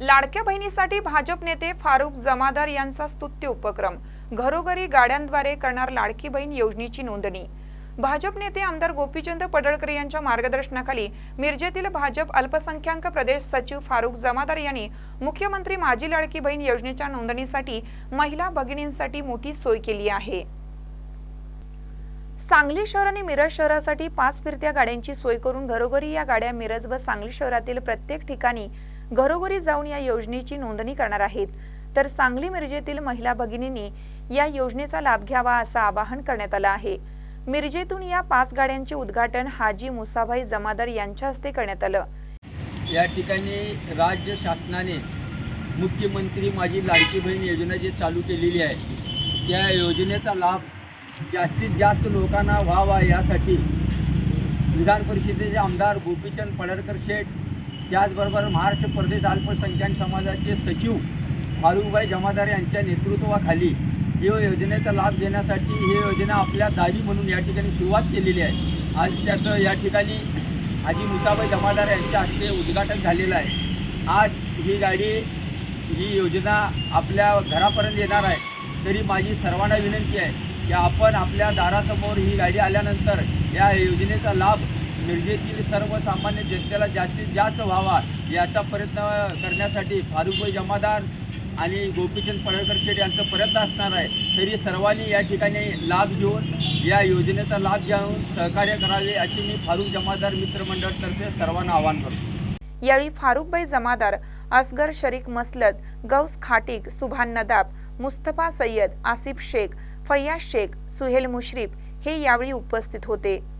लाडक्या बहिणीसाठी भाजप नेते फारुख जमादार यांचा स्तुत्य उपक्रम. घरोघरी गाड्यांद्वारे करणार लाडकी बहीण योजनेची नोंदणी. भाजप नेते आमदार गोपीचंद पडळकर यांच्या मार्गदर्शनाखाली मिरजेतील भाजप अल्पसंख्याक प्रदेश सचिव फारुख जमादार यांनी मुख्यमंत्री माजी लाडकी बहीण योजनेच्या नोंदणीसाठी महिला भगिनींसाठी मोठी सोय केली आहे. सांगली शहर आणि मिरज शहरासाठी पाच फिरत्या गाड्यांची सोय करून घरोघरी या गाड्या मिरज व सांगली शहरातील प्रत्येक ठिकाणी घरोघरी जाऊन या योजनेची नोंदणी करणार आहेत. तर सांगली मिरजेतील महिला भगिनींनी या योजनेचा लाभ घ्यावा असं आवाहन करण्यात आलं आहे. मिरजेतून या पाच गाड्यांचे उद्घाटन हाजी मुसाभाई जमादार यांच्या हस्ते करण्यात आलं. या ठिकाणी राज्य शासनाने मुख्यमंत्री माझी लाडकी बहीण योजना जी चालू केलेली आहे त्या योजनेचा लाभ जास्तीत जास्त लोकांना व्हावा यासाठी विधान परिषदेचे आमदार गोपीचंद पडळकर शेठ त्याचबरोबर महाराष्ट्र प्रदेश अल्पसंख्याक समाजाचे सचिव फारुखभाई जमादार यांच्या नेतृत्वाखाली या योजनेचा लाभ घेण्यासाठी ही योजना आपल्या दारी म्हणून या ठिकाणी सुरुवात केलेली आहे. आज त्याचं या ठिकाणी हाजी मुसाबाई जमादार यांच्या हस्ते उद्घाटन झालेलं आहे. आज ही गाडी ही योजना आपल्या घरापर्यंत येणार आहे तरी माझी सर्वांना विनंती आहे की आपण आपल्या दारासमोर ही गाडी आल्यानंतर या योजनेचा लाभ मिरजेतील सर्वसामान्य जनतेला जास्तीत जास्त व्हावा याचा प्रयत्न करण्यासाठी फारुखभाई जमादार आणि गोपीचंद पडळकर शेठ यांचा प्रयत्न असणार आहे. तरी सर्वांनी या ठिकाणी लाभ घेऊन या योजनेचा लाभ घेऊन सहकार्य करावे अशी मी फारुख जमादार मित्रमंडळतर्फे सर्वांना आवाहन करतो. यावेळी फारुखभाई जमादार असगर शरीक मसलत गौस खाटिक सुभान नदाब मुस्तफा सय्यद आसिफ शेख फय्याज शेख सुहेल मुश्रीफ हे यावेळी उपस्थित होते.